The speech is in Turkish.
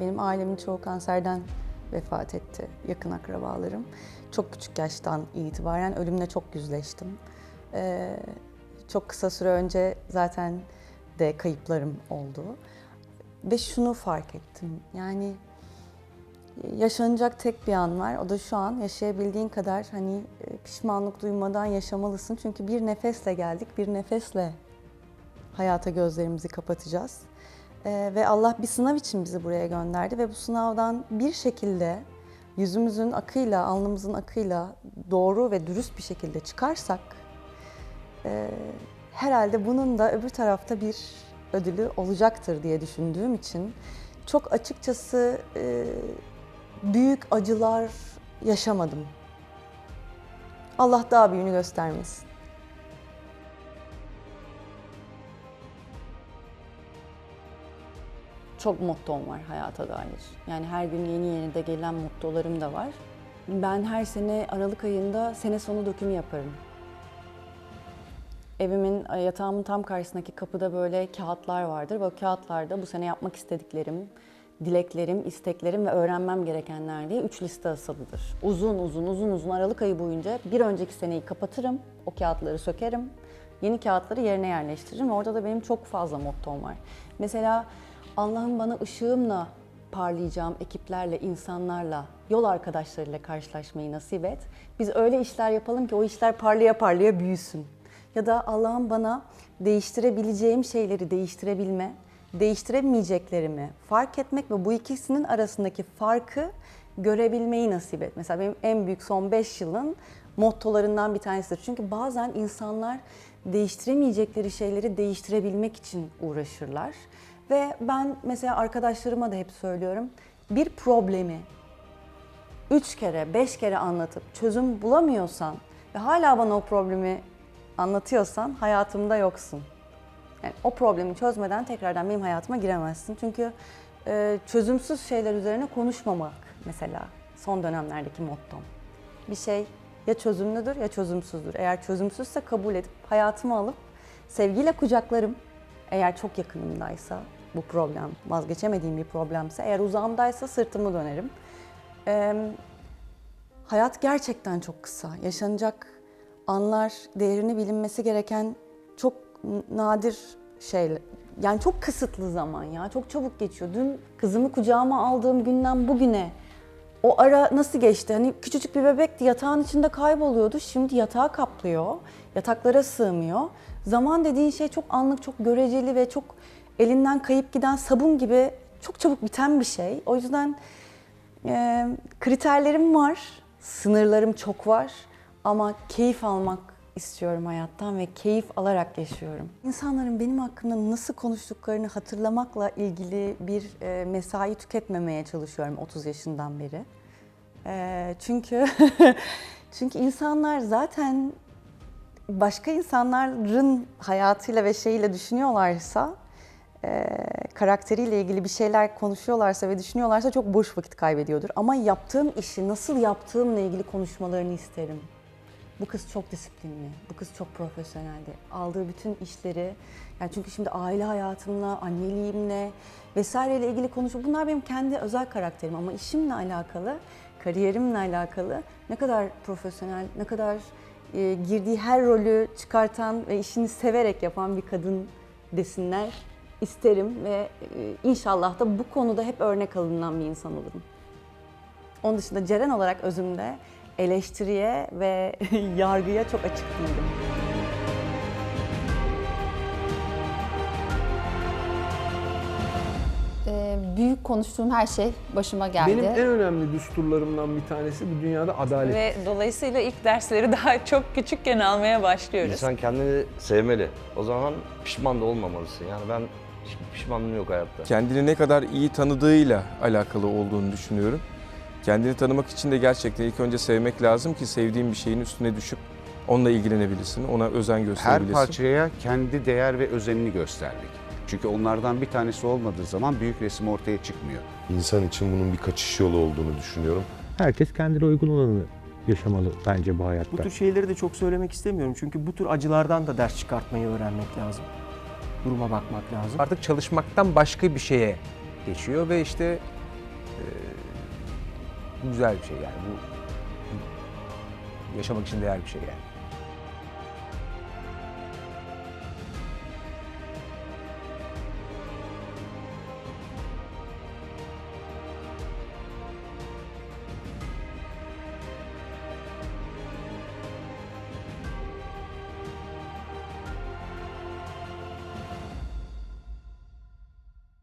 benim ailemin çoğu kanserden vefat etti, yakın akrabalarım. Çok küçük yaştan itibaren ölümle çok yüzleştim. Ee, çok kısa süre önce zaten de kayıplarım oldu. Ve şunu fark ettim, yani yaşanacak tek bir an var. O da şu an yaşayabildiğin kadar hani e, pişmanlık duymadan yaşamalısın. Çünkü bir nefesle geldik, bir nefesle hayata gözlerimizi kapatacağız. Ee, ve Allah bir sınav için bizi buraya gönderdi ve bu sınavdan bir şekilde yüzümüzün akıyla, alnımızın akıyla doğru ve dürüst bir şekilde çıkarsak e, herhalde bunun da öbür tarafta bir ödülü olacaktır diye düşündüğüm için çok açıkçası e, büyük acılar yaşamadım. Allah daha büyüğünü göstermesin. Çok mottom var hayata dair. Yani her gün yeni yeni de gelen mottolarım da var. Ben her sene Aralık ayında sene sonu dökümü yaparım. Evimin, e, yatağımın tam karşısındaki kapıda böyle kağıtlar vardır. Bu kağıtlarda bu sene yapmak istediklerim, dileklerim, isteklerim ve öğrenmem gerekenler diye üç liste asılıdır. Uzun uzun uzun uzun Aralık ayı boyunca bir önceki seneyi kapatırım, o kağıtları sökerim, yeni kağıtları yerine yerleştiririm. Orada da benim çok fazla mottom var. Mesela Allah'ım bana ışığımla parlayacağım ekiplerle, insanlarla, yol arkadaşlarıyla karşılaşmayı nasip et. Biz öyle işler yapalım ki o işler parlaya parlaya büyüsün. Ya da Allah'ım bana değiştirebileceğim şeyleri değiştirebilme, değiştiremeyeceklerimi fark etmek ve bu ikisinin arasındaki farkı görebilmeyi nasip et. Mesela benim en büyük son 5 yılın mottolarından bir tanesidir. Çünkü bazen insanlar değiştiremeyecekleri şeyleri değiştirebilmek için uğraşırlar. Ve ben mesela arkadaşlarıma da hep söylüyorum. Bir problemi üç kere, beş kere anlatıp çözüm bulamıyorsan ve hala bana o problemi anlatıyorsan hayatımda yoksun. Yani o problemi çözmeden tekrardan benim hayatıma giremezsin. Çünkü e, çözümsüz şeyler üzerine konuşmamak mesela son dönemlerdeki mottom. Bir şey ya çözümlüdür ya çözümsüzdür. Eğer çözümsüzse kabul edip hayatıma alıp sevgiyle kucaklarım. Eğer çok yakınımdaysa bu problem, vazgeçemediğim bir problemse, eğer uzağımdaysa sırtımı dönerim. Ee, hayat gerçekten çok kısa. Yaşanacak anlar, değerini bilinmesi gereken çok nadir şeyler. Yani çok kısıtlı zaman ya, çok çabuk geçiyor. Dün kızımı kucağıma aldığım günden bugüne o ara nasıl geçti? Hani küçücük bir bebekti, yatağın içinde kayboluyordu. Şimdi yatağa kaplıyor, yataklara sığmıyor. Zaman dediğin şey çok anlık, çok göreceli ve çok elinden kayıp giden sabun gibi çok çabuk biten bir şey. O yüzden e, kriterlerim var, sınırlarım çok var ama keyif almak istiyorum hayattan ve keyif alarak yaşıyorum. İnsanların benim hakkımda nasıl konuştuklarını hatırlamakla ilgili bir e, mesai tüketmemeye çalışıyorum 30 yaşından beri. E, çünkü çünkü insanlar zaten başka insanların hayatıyla ve şeyiyle düşünüyorlarsa e, karakteriyle ilgili bir şeyler konuşuyorlarsa ve düşünüyorlarsa çok boş vakit kaybediyordur. Ama yaptığım işi nasıl yaptığımla ilgili konuşmalarını isterim. Bu kız çok disiplinli, bu kız çok profesyoneldi. Aldığı bütün işleri, yani çünkü şimdi aile hayatımla, anneliğimle vesaireyle ilgili konuşuyor. Bunlar benim kendi özel karakterim ama işimle alakalı, kariyerimle alakalı ne kadar profesyonel, ne kadar e, girdiği her rolü çıkartan ve işini severek yapan bir kadın desinler isterim ve e, inşallah da bu konuda hep örnek alınan bir insan olurum. Onun dışında Ceren olarak özümde eleştiriye ve yargıya çok açık değilim. Ee, büyük konuştuğum her şey başıma geldi. Benim en önemli düsturlarımdan bir tanesi bu dünyada adalet. Ve dolayısıyla ilk dersleri daha çok küçükken almaya başlıyoruz. İnsan kendini sevmeli. O zaman pişman da olmamalısın. Yani ben hiçbir pişmanlığım yok hayatta. kendini ne kadar iyi tanıdığıyla alakalı olduğunu düşünüyorum. Kendini tanımak için de gerçekten ilk önce sevmek lazım ki sevdiğin bir şeyin üstüne düşüp onunla ilgilenebilirsin, ona özen Her gösterebilirsin. parçaya kendi değer ve özenini göstermek. Çünkü onlardan bir tanesi olmadığı zaman büyük resim ortaya çıkmıyor. İnsan için bunun bir kaçış yolu olduğunu düşünüyorum. Herkes kendine uygun olanı yaşamalı bence bu hayatta. Bu tür şeyleri de çok söylemek istemiyorum. Çünkü bu tür acılardan da ders çıkartmayı öğrenmek lazım. Duruma bakmak lazım. Artık çalışmaktan başka bir şeye geçiyor ve işte bu güzel bir şey yani. Bu yaşamak için değer bir şey yani.